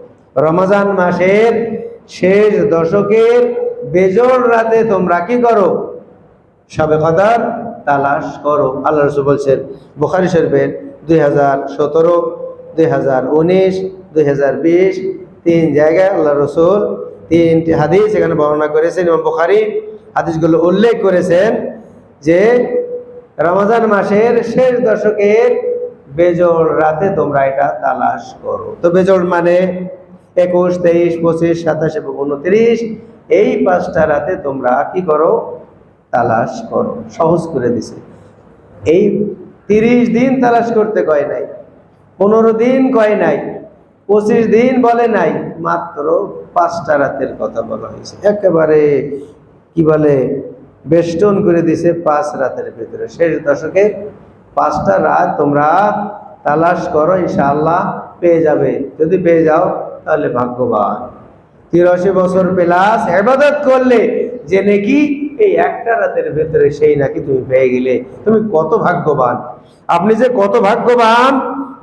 রমজান মাসের শেষ দশকের বেজোড় রাতে তোমরা কি করো? সবে কাদার তালাশ করো। আল্লাহ রসুল বলছেন, বুখারি শরীফের দুই হাজার সতেরো, দুই হাজার উনিশ, দুই হাজার বিশ, তিন জায়গায় আল্লাহ রসুল তিনটি হাদিস এখানে বর্ণনা করেছেন। এবং বুখারি হাদিসগুলো উল্লেখ করেছেন যে রমজান মাসের শেষ দশকের বেজোড় রাতে তোমরা এটা তালাশ করো। তো বেজোড় মানে একুশ, তেইশ, পঁচিশ, সাতাশ এবং উনত্রিশ। এই পাঁচটা রাতে তোমরা কি করো? তালাশ করো। সহজ করে দিছে। এই তিরিশ দিন তালাশ করতে কয় নাই? পনেরো দিন কয় নাই? পঁচিশ দিন বলে নাই? মাত্র পাঁচটা রাতের কথা বলা হয়েছে। একেবারে কি বলে? বেষ্টন করে দিছে পাঁচ রাতের ভিতরে। শেষ দশকে পাঁচটা রাত তোমরা তালাশ করো, ইনশাআল্লাহ পেয়ে যাবে। যদি পেয়ে যাও তাহলে ভাগ্যবান। তিরাশি বছর প্লাস এবাদত করলে যে নাকি এই একটা রাতের ভেতরে সেই নাকি তুমি পেয়ে গেলে। তুমি কত ভাগ্যবান। আপনি যে কত ভাগ্যবান,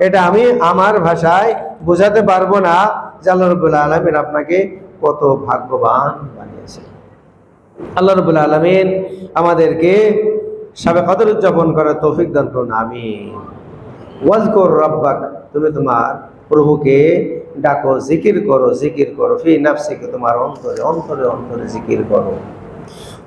এটা আমি আমার ভাষায় বোঝাতে পারব না। যে আল্লাহ রবুল্লা আলমিন আপনাকে কত ভাগ্যবান বানিয়েছে আল্লাহ রবুল্লা আলমিন আমাদেরকে সাবে কদর উদযাপন করার তৌফিক দান করুন আমি ওয়াজকর রব্বাক, তুমি তোমার প্রভুকে ডাকো, জিকির করো জিকির করো, ফি নাফসিকে, তোমার অন্তরে অন্তরে অন্তরে জিকির করো।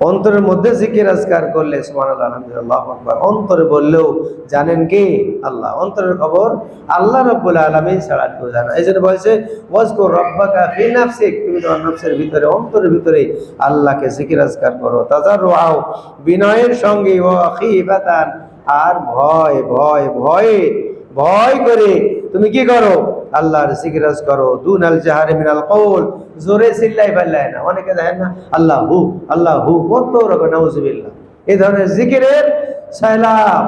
অন্তরের মধ্যে জিকির আজকার করলে, সুবহানাল্লাহ, আলহামদুলিল্লাহ, আকবার। অন্তরে বললেও জানেন কে? আল্লাহ। অন্তরের খবর আল্লাহ রব্বুল আলামিন ছাড়া কেউ জানে এই জন্য বলছে ওয়াজকুর রব্বাকা ফি নাফসিক। তুমি তোমার নফসের ভিতরে, অন্তরের ভিতরে আল্লাহকে জিকির আজকার করো। তাজাররুআও বিনয়ের সঙ্গে, ও খিফাতান আর ভয় ভয়, ভয়ে, ভয় করে তুমি কি করো? আল্লাহর জিকিরাজ করো। দুনাল জাহারে মিনাল কৌল জোরে চিল্লাই পাল্লাই না। অনেকে দেখেন না, আল্লাহ হু আল্লাহ হু কত রকম, নাউজুবিল্লাহ। এই ধরনের জিকিরের সাইলাম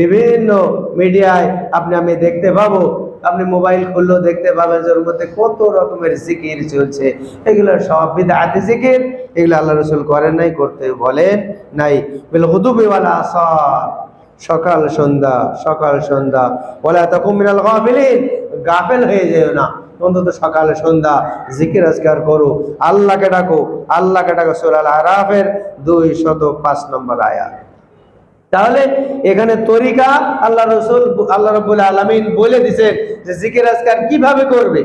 বিভিন্ন মিডিয়ায় আপনি, আমি দেখতে পাবো। আপনি মোবাইল খুললেও দেখতে পাবেন যে ওর মধ্যে কত রকমের জিকির চলছে। এগুলো সব বিদাতি জিকির। এগুলো আল্লাহ রসুল করেন নাই, করতে বলেন নাই। বলে হুদুবিওয়ালা আসর। সকাল সন্ধ্যা সকাল সন্ধ্যা। বলে তখন মিনাল গাফিলিন। গাফেল হয়ে যেও না। অন্তত সকালে, সন্ধ্যা জিকির আজকার করো। আল্লাহকে ডাকো আল্লাহকে ডাকো সুরাল আরাফের দুই শত পাঁচ নম্বর আয়া তাহলে এখানে তরিকা আল্লাহ রসুল, আল্লাহ রবুল আলমিন বলে দিছেন যে জিকির আজকার কীভাবে করবে?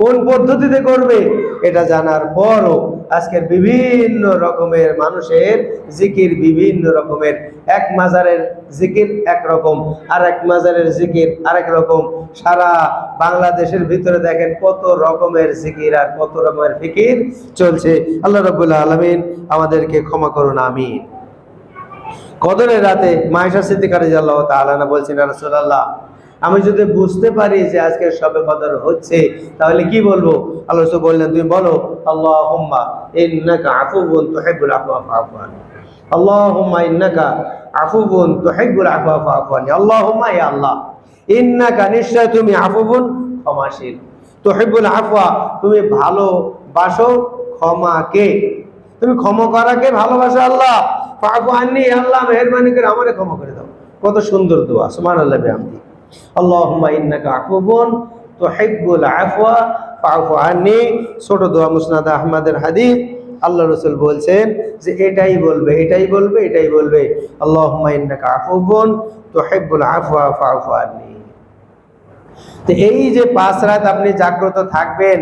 কোন পদ্ধতিতে করবে এটা জানার পরও আজকের বিভিন্ন রকমের মানুষের জিকির বিভিন্ন রকমের, এক মাজারের জিকির এক রকম আর এক মাজারের জিকির আরেক রকম। সারা বাংলাদেশের ভিতরে দেখেন কত রকমের জিকির আর কত রকমের ফিকির চলছে। আল্লাহ রবুল্লাহ আলমিন আমাদেরকে ক্ষমা করুন, আমিন। কদরের রাতে মায়েশা সিদ্দিকার আল্লাহ তালানা বলছেন রাসুল্লাহ আমি যদি বুঝতে পারি যে আজকে সবে কদর হচ্ছে, তাহলে কি বলব? আল্লাহ বললেন, তুমি বলো আল্লাহ আল্লাহ, ইন্নাকা তুমি তুমি ভালোবাসো ক্ষমাকে। তুমি ক্ষমা করাকে ভালোবাসো আল্লাহ। আল্লাহ, মেহেরবানি করে আমারে ক্ষমা করে দাও। কত সুন্দর দোয়া, সুবহানাল্লাহ, বিহামদি। ইন্নাকা তুহিব্বুল আফওয়া ছোট দোয়া মুসনাদ আহমদের আল্লাহ যে এটাই বলবে এটাই বলবে এটাই বলবে। ইন্নাকা আফওয়া তো এই যে পাঁচ রাত আপনি জাগ্রত থাকবেন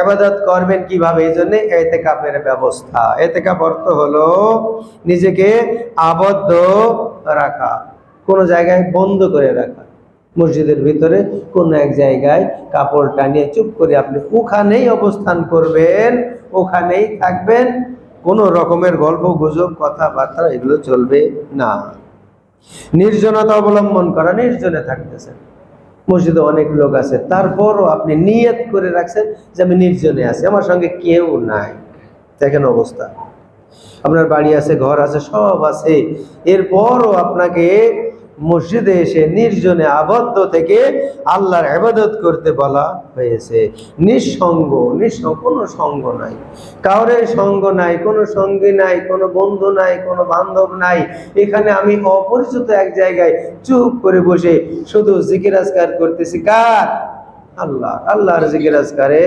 এবাদত করবেন কীভাবে? এই জন্য এতেকাপের ব্যবস্থা। এতেকাপ অর্থ হলো নিজেকে আবদ্ধ রাখা, কোনো জায়গায় বন্ধ করে রাখা। মসজিদের ভিতরে কোনো এক জায়গায় কাপড় টানিয়ে চুপ করে আপনি ওখানেই অবস্থান করবেন, ওখানেই থাকবেন। কোনো রকমের গল্প, গুজব, কথাবার্তা এগুলো চলবে না। নির্জনতা অবলম্বন করা নির্জনে থাকতেছেন। মসজিদে অনেক লোক আছে, তারপরও আপনি নিয়ত করে রাখছেন যে আমি নির্জনে আছি, আমার সঙ্গে কেউ নাই। দেখেন অবস্থা। আপনার বাড়ি আছে, ঘর আছে, সব আছে। এরপরও আপনাকে মসজিদে এসে নির্জনে আবদ্ধ থেকে আল্লাহর আবাদত করতে বলা হয়েছে। নিঃসঙ্গ নিঃসঙ্গ, কোনো সঙ্গ নাই। কাউরে সঙ্গ নাই, কোনো সঙ্গী নাই, কোনো বন্ধু নাই, কোনো বান্ধব নাই। এখানে আমি অপরিচিত এক জায়গায় চুপ করে বসে শুধু জিকিরাজকার করতেছি। কার? আল্লাহ। আল্লাহর জিকিরাজকারে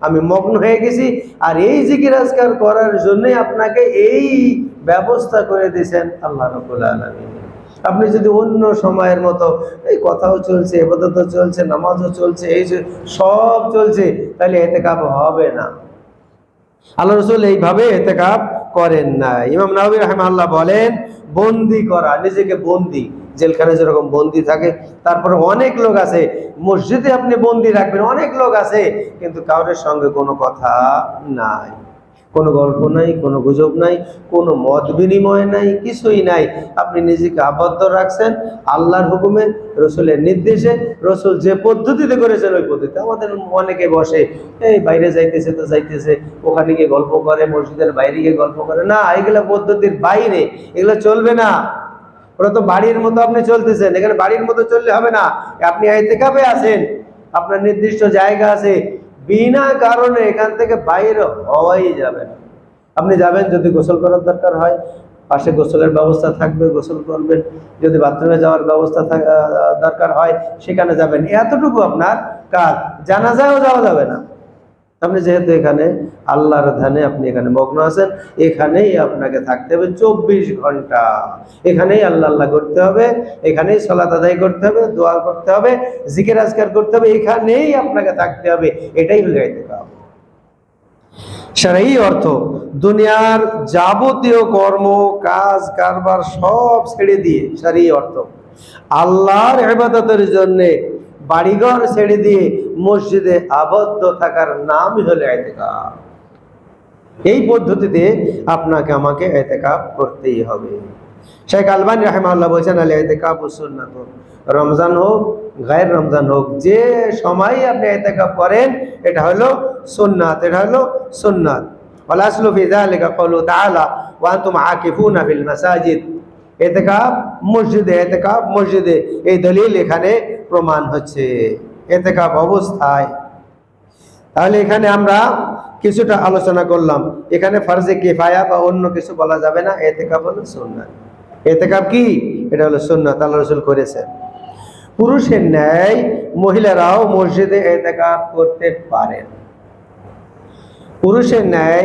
আমি মগ্ন হয়ে গেছি। আর এই জিকিরাজকার করার জন্যই আপনাকে এই ব্যবস্থা করে দিয়েছেন আল্লাহ রবুল আলমী আপনি যদি অন্য সময়ের মতো এই কথাও চলছে এবাদত চলছে, নামাজও চলছে, এই সব চলছে, তাহলে এতে কাপ হবে না। আল্লাহ রসুল এইভাবে এতে কাপ করেন না ইমাম নবী রহমাল্লাহ বলেন, বন্দি করা, নিজেকে বন্দি জেলখানে যেরকম বন্দি থাকে, তারপরে অনেক লোক আছে, মসজিদে আপনি বন্দি রাখবেন, অনেক লোক আছে, কিন্তু কারোর সঙ্গে কোনো কথা নাই। কোনো গল্প নাই, কোনো গুজব নাই, কোনো মত বিনিময় নাই, কিছুই নাই। আপনি নিজেকে আবদ্ধ রাখছেন, আল্লাহর হুকুমে, রসুলের নির্দেশে, রসুল যে পদ্ধতিতে করেছেন ওই পদ্ধতিতে। আমাদের অনেকে বসে, এই বাইরে যাইতেছে তো যাইতেছে, ওখানে গিয়ে গল্প করে, মসজিদের বাইরে গিয়ে গল্প করে। না, এগুলো পদ্ধতির বাইরে, এগুলো চলবে না। ওরা তো বাড়ির মতো আপনি চলতেছেন, এখানে বাড়ির মতো চললে হবে না। আপনি এতেকাবে আছেন, আপনার নির্দিষ্ট জায়গা আছে বিনা কারণে এখান থেকে বাইরে হওয়াই যাবে না। আপনি যাবেন যদি গোসল করার দরকার হয়, পাশে গোসলের ব্যবস্থা থাকবে, গোসল করবেন। যদি বাথরুমে যাওয়ার ব্যবস্থা দরকার হয়, সেখানে যাবেন। এতটুকু আপনার কাজ। জানাজায়ও যাওয়া যাবে না। আপনি যেহেতু এখানে আল্লাহর ধ্যানে আপনি এখানে মগ্ন আছেন, এখানেই আপনাকে থাকতে হবে চব্বিশ ঘণ্টা। এখানেই আল্লাহ আল্লাহ করতে হবে, এখানেই সলাত আদায় করতে হবে, দোয়া করতে হবে, জিকির আজকার করতে হবে, এখানেই আপনাকে থাকতে হবে, এটাই হলে সারাই অর্থ, দুনিয়ার যাবতীয় কর্ম, কাজ, কারবার সব ছেড়ে দিয়ে সারি অর্থ। আল্লাহর ইবাদতের জন্যে বাড়িঘর ছেড়ে দিয়ে মসজিদে আবদ্ধ থাকার নামই হলো এতেকাফ এই পদ্ধতিতে আপনাকে আমাকে এতেকাফ করতেই হবে। শেখ আলবানী রাহেমাল্লাহ বলছেন, আলী এতেকাফ সুন্নাত রমজান হোক, গায়ের রমজান হোক, যে সময় আপনি এতেকাফ করেন, এটা হলো সুন্নাত, এটা হলো আকিফুনা ফিল মাসাজিদ। এতেকাফ মসজিদে এই দলিল এখানে প্রমাণ হচ্ছে। এতেকাফ অবস্থায়। তাহলে এখানে আমরা কিছুটা আলোচনা করলাম। এখানে ফার্জে কিফায়া বা অন্য কিছু বলা যাবে না। এতেকাব হলো সুন্নাত। এতেকাব কি? এটা হলো সুন্নাত। আল্লাহ রসুল করেছেন। পুরুষের ন্যায় মহিলারাও মসজিদে এতেকাব করতে পারেন। পুরুষের ন্যায়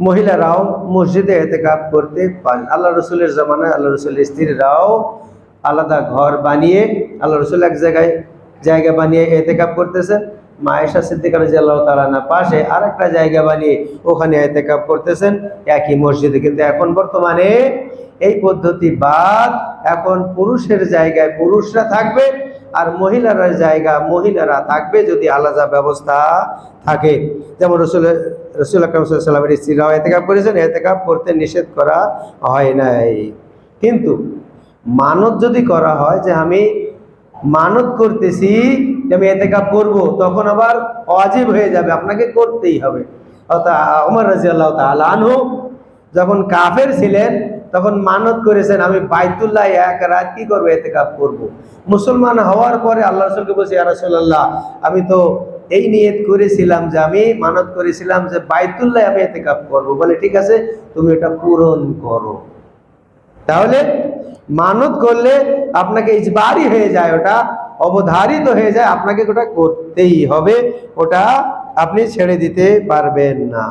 মহিলারাও মসজিদে এতেকাব করতে পারেন। আল্লাহ রসুলের জামানায়, আল্লাহ রসুলের স্ত্রীরাও আলাদা ঘর বানিয়ে, আল্লাহ রসুল এক জায়গায় জায়গা বানিয়ে এতেকাব করতেছেন। মায়েশা সিদ্দিকা রাজিয়াল্লাহ তাআলা পাশে আরেকটা জায়গা বানিয়ে ওখানে এতেকাব করতেছেন। একই মসজিদে কিন্তু এখন বর্তমানে এই পদ্ধতি বাদ, এখন পুরুষের জায়গায় পুরুষরা থাকবে আর মহিলারা জায়গা মহিলারা থাকবে যদি আলাদা ব্যবস্থা থাকে। যেমন রসুল রসুল স্ত্রীরাও এতেকাব করেছেন এতেকাব করতে নিষেধ করা হয় নাই। কিন্তু মানত যদি করা হয় যে আমি মানত করতেছি যে আমি এতেকাব করব, তখন আবার অজীব হয়ে যাবে, আপনাকে করতেই হবে। ওমর রাজি আল্লাহ আনহু যখন কাফের ছিলেন, তখন মানত করেছেন, আমি বাইতুল্লাহ এক রাত কি করব এতেকাব করব। মুসলমান হওয়ার পরে আল্লাহ রসুলকে বলছি আরসল্লাহ আমি তো এই নিয়ত করেছিলাম যে, আমি মানত করেছিলাম যে, বাইতুল্লাহ আমি এতেকাব করব। বলে, ঠিক আছে, তুমি এটা পূরণ করো। তাহলে মানত করলে আপনাকে ইজবারই হয়ে যায়, ওটা অবধারিত হয়ে যায়, আপনাকে ওটা করতেই হবে, ওটা আপনি ছেড়ে দিতে পারবেন না।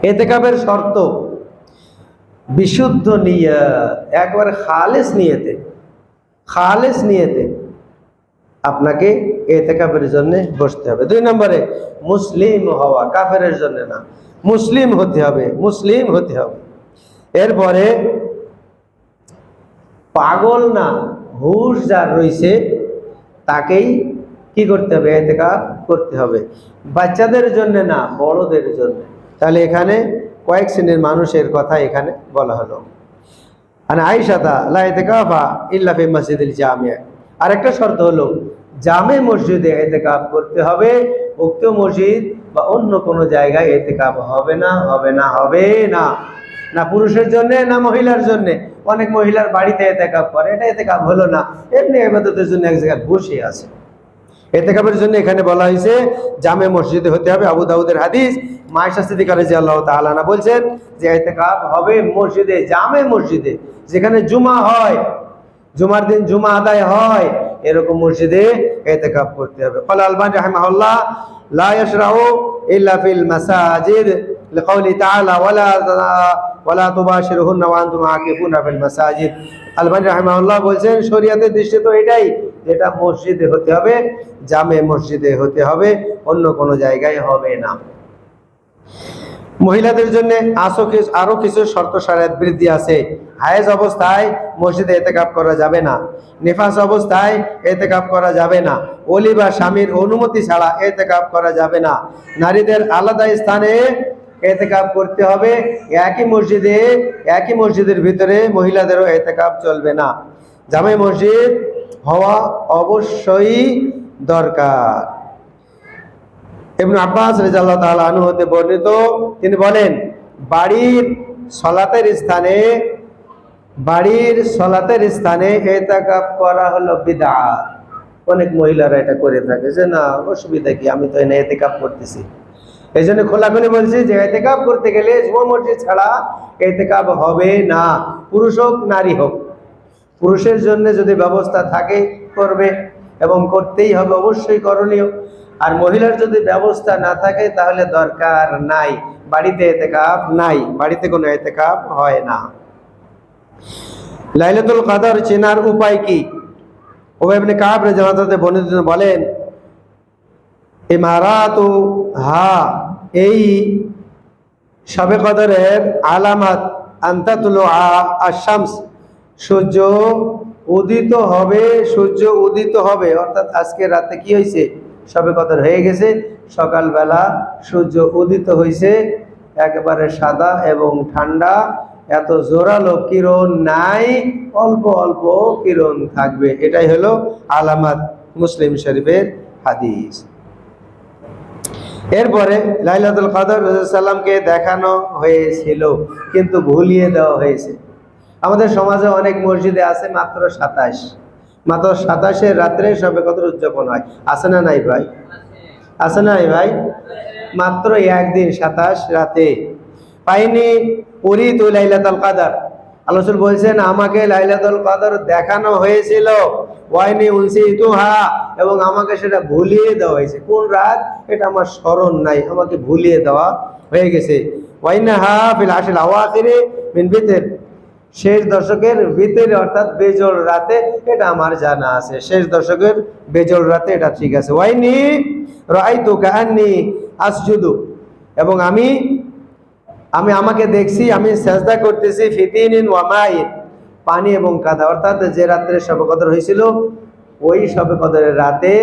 এতে এতেকাবের শর্ত, বিশুদ্ধ নিয়ে একবার খালেস নিয়েতে খালেস নিয়েতে আপনাকে এতে এতেকাবের জন্য বসতে হবে। দুই নম্বরে, মুসলিম হওয়া, কাফেরের জন্য না, মুসলিম হতে হবে, মুসলিম হতে হবে। এরপরে পাগল না হুশ যার রয়েছে, তাকেই কি করতে হবে? এতেকা করতে হবে। বাচ্চাদের জন্য না, বড়দের জন্য। তাহলে এখানে কয়েক শ্রেণির মানুষের কথা এখানে বলা হলো। মানে আইসাতা লা ইতেকাফা ইল্লা ফি মসজিদুল জামিয়া আরেকটা শর্ত হলো, জামে মসজিদে এতেকাব করতে হবে, উক্ত মসজিদ বা অন্য কোনো জায়গায় এতেকাব হবে না হবে না হবে না। না পুরুষের জন্য, না মহিলার জন্য। অনেক মহিলার বাড়িতে এতে কাপ করে, এটা এতে কাপ হলো না। এমনি এবাদতের জন্য এক জায়গায় বসে আছে। এতে কাপের জন্য এখানে বলা হয়েছে, জামে মসজিদে হতে হবে। আবু দাউদের হাদিস, মায়েশা সিদ্দিক আলজি আল্লাহ তালানা বলছেন যে এতে কাপ হবে মসজিদে, জামে মসজিদে, যেখানে জুমা হয়। জুমার দিন জুমা আদায় হয়। এরকম মসজিদে এতে কাপ করতে হবে। ফলে আলমান রাহমাহুল্লাহ লাশরাও ইল্লাফিল মাসাজিদ। لقوله تعالى ولا ولا تباشرهن وانتم عاكفون في المساجد আলবানী রাহিমাহুল্লাহ বলছেন শরীয়তের দৃষ্টি তো এটাই যেটা মসজিদে হতে হবে জামে মসজিদে হতে হবে অন্য কোনো জায়গায় হবে না মহিলাদের জন্য আসো কিছু আরো কিছু শর্ত সারাত বৃদ্ধি আছে হায়েজ অবস্থায় মসজিদে এতেকাপ করা যাবে না নিফাস অবস্থায় এতেকাপ করা যাবে না অলি বা স্বামীর অনুমতি ছাড়া এতেকাপ করা যাবে না নারীদের আলাদা স্থানে এতেকাপ করতে হবে। একই মসজিদে, একই মসজিদের ভিতরে মহিলাদেরও এতেকাপ চলবে না। জামে মসজিদ হওয়া অবশ্যই দরকার। ইবনে আব্বাস রাদিয়াল্লাহু তাআলা আনহু হতে বর্ণিত, তিনি বলেন, বাড়ির সলাতের স্থানে, বাড়ির সলাতের স্থানে এতাকাপ করা হলো বিদআত অনেক মহিলারা এটা করে থাকে যে, না, অসুবিধা কি? আমি তো এনে এতেকাপ করতেছি। এই জন্য খোলাখুলি বলছি যে এতেকাপ করতে গেলে জুমা মসজিদ ছাড়া এতেকাপ হবে না। পুরুষ হোক, নারী হোক। পুরুষের জন্য যদি ব্যবস্থা থাকে, করবে এবং করতেই হবে, অবশ্যই করণীয়। আর মহিলার যদি ব্যবস্থা না থাকে, তাহলে দরকার নাই। বাড়িতে এতেকাপ নাই। বাড়িতে কোনো এতেকাপ হয় না। লাইলাতুল কাদার চেনার উপায় কি? ওবাইবনে কাব রেজামাতে বর্ণিত বলেন ইমারাত হা, এই সবে কদরের আলামাত, আন্তাতুল আশামস সূর্য উদিত হবে, সূর্য উদিত হবে। অর্থাৎ আজকে রাতে কি হয়েছে সবে কদর হয়ে গেছে, সকালবেলা সূর্য উদিত হয়েছে একেবারে সাদা এবং ঠান্ডা। এত জোরালো কিরণ নাই, অল্প অল্প কিরণ থাকবে। এটাই হলো আলামাত মুসলিম শরীফের হাদিস। এরপরে লাইলাতুল কাদর সাল্লামকে দেখানো হয়েছিল, কিন্তু ভুলিয়ে দেওয়া হয়েছে। আমাদের সমাজে অনেক মসজিদে আছে মাত্র সাতাশ। মাত্র সাতাশের রাত্রে সবে কদর উদযাপন হয়। আছে না নাই ভাই? আছে না নাই ভাই? মাত্র একদিন সাতাশ রাতে। পাইনি তো লাইলাতুল কাদার। আলোচন বলছেন, আমাকে লাইলাতুল কাদর দেখানো হয়েছিল। ওয়াইনি উনসি ইতুহা এবং আমাকে সেটা ভুলিয়ে দেওয়া হয়েছে। কোন রাত? এটা আমার স্মরণ নাই, আমাকে ভুলিয়ে দেওয়া হয়ে গেছে। ওয়াইনা হা ফিল আশিল আওয়াখিরে মিন বিতের শেষ দশকের ভিতরে অর্থাৎ বেজল রাতে এটা আমার জানা আছে। শেষ দশকের বেজল রাতে এটা ঠিক আছে। ওয়াইনি রাইতু কাহান্নি আসজুদু এবং আমি আমি আমাকে দেখছি, আমি চেষ্টা করতেছি, ফিতিনিন ওয়ামাইন পানি এবং কাদা। অর্থাৎ যে রাত্রে শবে কদর হয়েছিল, ওই শবে কদরের রাতে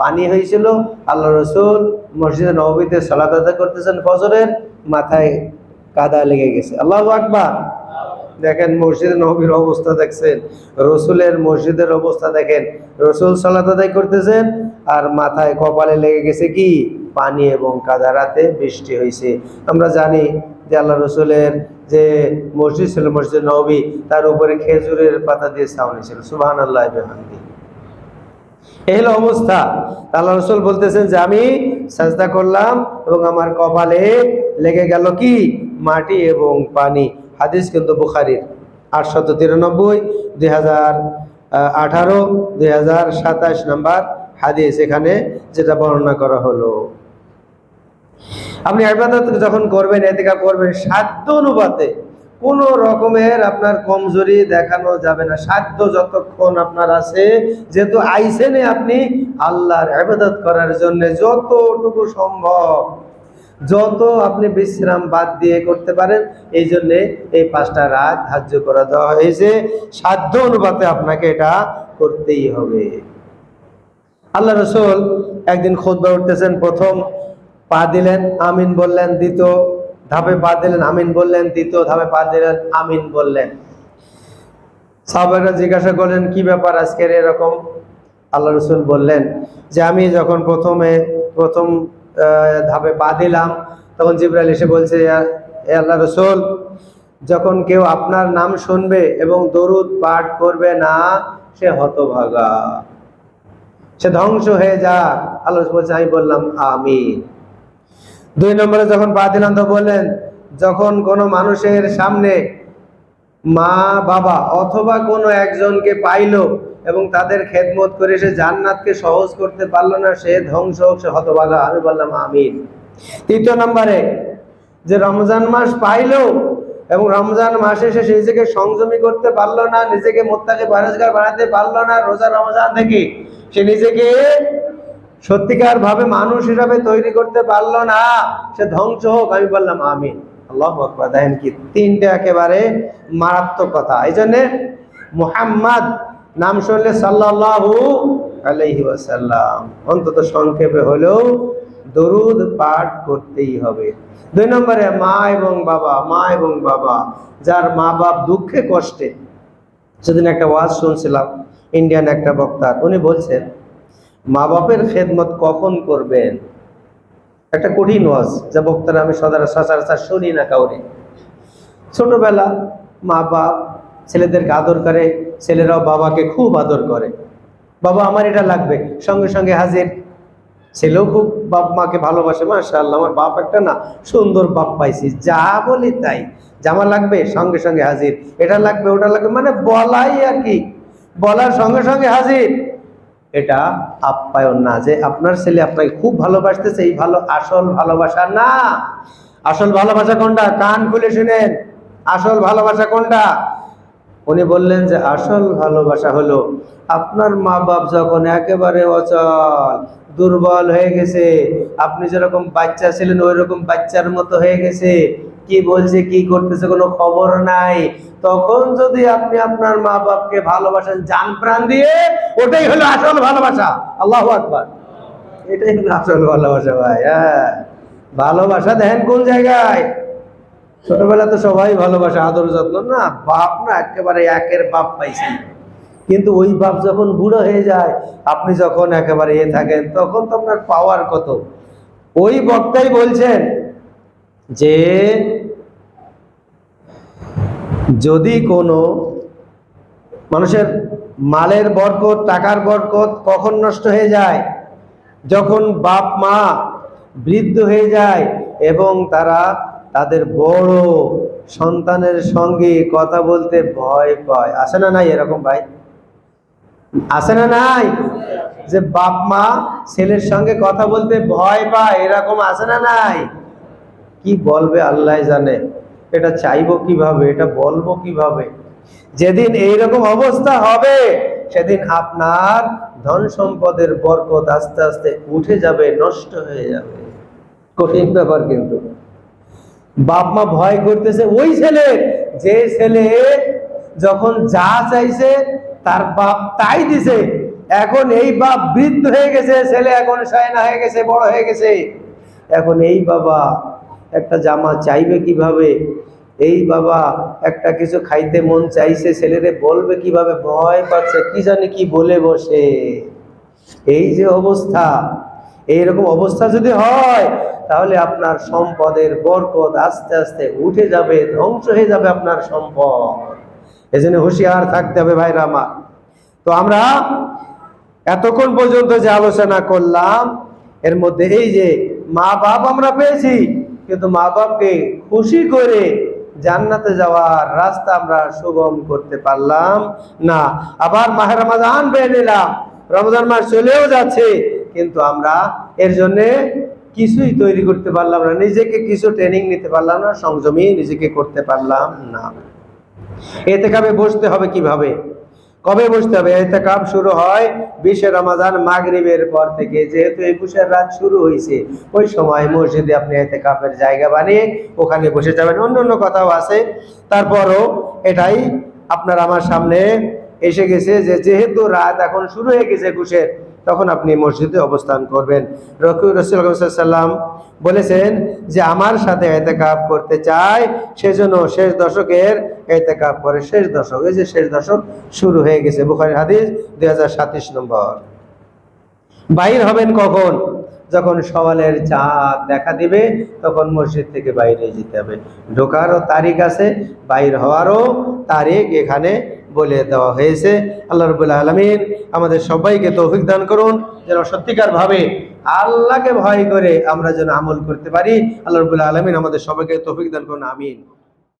পানি হয়েছিল। আল্লাহ রসুল মসজিদে নবীতে সলাত আদায় করতেছেন ফজরের, মাথায় কাদা লেগে গেছে। আল্লাহ আকবার। দেখেন মসজিদে নবীর অবস্থা দেখছেন, রসুলের মসজিদের অবস্থা দেখেন। রসুল সালাত আদায় করতেছেন, আর মাথায় কপালে লেগে গেছে কি? পানি এবং কাদা। রাতে বৃষ্টি হয়েছে। আমরা জানি যে আল্লাহ রসুলের যে মসজিদ ছিল, মসজিদ নবী, তার উপরে খেজুরের পাতা দিয়ে ছাউনি ছিল। সুবাহান আল্লাহ এই হলো অবস্থা। আল্লাহ রসুল বলতেছেন যে, আমি সাজদা করলাম এবং আমার কপালে লেগে গেল কি? মাটি এবং পানি। হাদিস কিন্তু বুখারির আটশত তিরানব্বই দুই হাজার আঠারো দুই হাজার সাতাশ নাম্বার হাদিস এখানে যেটা বর্ণনা করা হলো। আপনি আবাদত যখন করবেন, এতেকা করবেন, সাধ্য অনুপাতে কোনো রকমের আপনার কমজোরি দেখানো যাবে না। সাধ্য যতক্ষণ আপনার আছে, যেহেতু আইসেনে আপনি আল্লাহর আবাদত করার জন্য যতটুকু সম্ভব, যত আপনি বিশ্রাম বাদ দিয়ে করতে পারেন, এই জন্যে এই পাঁচটা রাত ধার্য করা দেওয়া হয়েছে। সাধ্য অনুপাতে আপনাকে এটা করতেই হবে। আল্লাহ রসুল একদিন খোদবা উঠতেছেন প্রথম পা দিলেন, আমিন বললেন, দ্বিতীয় ধাপে পা দিলেন, আমিন বললেন তৃতীয় ধাপে পা দিলেন, আমিন বললেন। সাহাবারা জিজ্ঞাসা করলেন, কি ব্যাপার আজকের এরকম? আল্লাহ রসুল বললেন, যে আমি যখন প্রথমে, প্রথম ধাপে পা দিলাম, তখন জিব্রাইল এসে বলছে এ আল্লাহ রসুল, যখন কেউ আপনার নাম শুনবে এবং দরুদ পাঠ করবে না, সে হতভাগা। সে ধ্বংস হয়ে যাক। আল্লাহ বলছে, আমি বললাম আমি দুই নম্বরে যখন দিলাম বললেন যখন কোনো মানুষের সামনে মা বাবা অথবা কোনো একজনকে পাইলো এবং তাদের খেদমত করে সে জান্নাতকে সহজ করতে পারল না সে ধ্বংস হোক, সে হতভাগা। আমি বললাম আমিন। তৃতীয় নম্বরে যে রমজান মাস পাইলো এবং রমজান মাসে সে নিজেকে সংযমী করতে পারল না নিজেকে মোত্তাকে পরেজগার বানাতে পারল না রোজা রমজান থেকে সে নিজেকে সত্যিকার ভাবে মানুষ হিসাবে তৈরি করতে পারল না, সে ধ্বংস হোক। আমি বললাম, আমিন। আল্লাহ আকবার। দেখেন কি, তিনটে একেবারে মারাত্মক কথা। এই জন্যে মুহাম্মদ নাম শুনলে সাল্লাল্লাহু আলাইহি ওয়াসাল্লাম। অন্তত সংক্ষেপে হলেও দরুদ পাঠ করতেই হবে। দুই নম্বরে, মা এবং বাবা, মা এবং বাবা, যার মা বাপ দুঃখে কষ্টে। সেদিন একটা ওয়াজ শুনছিলাম, ইন্ডিয়ান একটা বক্তার। উনি বলছেন মা বাপের খেদমত কখন করবেন? একটা কঠিন ওয়াজ, যা বক্তারা আমি সদার সচরাচর শুনি না কাউরে। ছোটবেলা মা বাপ ছেলেদেরকে আদর করে, ছেলেরাও বাবাকে খুব আদর করে। বাবা, আমার এটা লাগবে। সঙ্গে সঙ্গে হাজির ছেলেও খুব বাপ মাকে ভালোবাসে, মাশাআল্লাহ, আমার বাপ একটা না সুন্দর বাপ পাইছি। যা বলি তাই। জামা লাগবে, সঙ্গে সঙ্গে হাজির। এটা লাগবে, ওটা লাগবে মানে বলাই আর কি। বলার সঙ্গে সঙ্গে হাজির। এটা আপ্যায়ন না, যে আপনার ছেলে আপনাকে খুব ভালোবাসতেছে, এই ভালো, আসল ভালোবাসা না। আসল ভালোবাসা কোনটা? কান খুলে শুনেন। আসল ভালোবাসা কোনটা? উনি বললেন যে, আসল ভালোবাসা হলো আপনার মা বাপ যখন একেবারে অচল, দুর্বল হয়ে গেছে, আপনি যেরকম বাচ্চা ছিলেন ওই রকম বাচ্চার মতো হয়ে গেছে কি বলছে, কি করতেছে, কোনো খবর নাই। তখন যদি আপনি আপনার মা বাপকে ভালোবাসেন জান প্রাণ দিয়ে, ওটাই হলো আসল ভালোবাসা। আল্লাহ আকবার। এটাই হলো আসল ভালোবাসা ভাই হ্যাঁ। ভালোবাসা দেখেন কোন জায়গায়? ছোটবেলা তো সবাই ভালোবাসে, আদর যত্ন। না, বাপ না, একেবারে একের বাপ পাইছি। কিন্তু ওই বাপ যখন বুড়ো হয়ে যায়, আপনি যখন একেবারে এ থাকেন, তখন তো আপনার পাওয়ার কত? ওই বক্তাই বলছেন যে যদি কোনো মানুষের মালের বরকত, টাকার বরকত কখন নষ্ট হয়ে যায়? যখন বাপ মা বৃদ্ধ হয়ে যায় এবং তারা তাদের বড় সন্তানের সঙ্গে কথা বলতে ভয় পায়। আসে না নাই এরকম ভাই? আসে না নাই? যে বাপ মা ছেলের সঙ্গে কথা বলতে ভয় পায়, এরকম আসে না নাই? কি বলবে আল্লাহ জানে। এটা চাইব কীভাবে এটা বলব কীভাবে? যেদিন এইরকম অবস্থা হবে সেদিন আপনার ধন সম্পদের বরকত আস্তে আস্তে উঠে যাবে নষ্ট হয়ে যাবে। কঠিন ব্যাপার কিন্তু। বাপ মা ভয় করতেছে ওই ছেলে যে ছেলে যখন যা চাইছে তার বাপ তাই দিছে। এখন এই বাপ বৃদ্ধ হয়ে গেছে ছেলে এখন সায়না হয়ে গেছে বড় হয়ে গেছে। এখন এই বাবা একটা জামা চাইবে কীভাবে? এই বাবা, একটা কিছু খাইতে মন চাইছে, ছেলেরে বলবে কীভাবে? ভয় পাচ্ছে, কি জানি কি বলে বসে। এই যে অবস্থা, এইরকম অবস্থা যদি হয়, তাহলে আপনার সম্পদের বরকত আস্তে আস্তে উঠে যাবে, ধ্বংস হয়ে যাবে আপনার সম্পদ। এজন্য হুঁশিয়ার থাকতে হবে ভাইরা আমার। তো আমরা এতক্ষণ পর্যন্ত যে আলোচনা করলাম, এর মধ্যে এই যে মা বাপ আমরা পেয়েছি কিন্তু মা বাপকে খুশি করে জান্নাতে যাওয়ার রাস্তা আমরা সুগম করতে পারলাম না। আবার মাহের রমাজান পেয়ে নিলাম। রমজান মাস চলেও যাচ্ছে, কিন্তু আমরা এর জন্যে কিছুই তৈরি করতে পারলাম না। নিজেকে কিছু ট্রেনিং নিতে পারলাম না, সংযমী নিজেকে করতে পারলাম না। এতে কাবে বসতে হবে কীভাবে? কবে বসতে হবে? এতে কাপ শুরু হয় বিশে রমাদান মাগরিবের পর থেকে। যেহেতু একুশের রাত শুরু হয়েছে ওই সময় মসজিদে আপনি এতে কাপের জায়গা বানিয়ে ওখানে বসে যাবেন। অন্য অন্য কথাও আছে। তারপরও এটাই আপনার আমার সামনে এসে গেছে যে যেহেতু রাত এখন শুরু হয়ে গেছে একুশের তখন আপনি মসজিদে অবস্থান করবেন। রকি রসুল্লাম বলেছেন যে, আমার সাথে এতেকাপ করতে চায়, সেজন্য শেষ দশকের এতেকাপ করে শেষ দশক। এই যে শেষ দশক শুরু হয়ে গেছে। বুখারি হাদিস দুই নম্বর। বাইর হবেন কখন? যখন সওয়ালের চাঁদ দেখা দিবে, তখন মসজিদ থেকে বাইরে যেতে হবে। ঢোকারও তারিখ আছে বাইর হওয়ারও তারিখ এখানে বলে দেওয়া হয়েছে। আল্লাহ রবুল্লা আলমিন আমাদের সবাইকে তৌফিক দান করুন, যেন সত্যিকারভাবে আল্লাহকে ভয় করে আমরা যেন আমল করতে পারি। আল্লাহ রবুল্লা আলমিন আমাদের সবাইকে তৌফিক দান করুন, আমিন।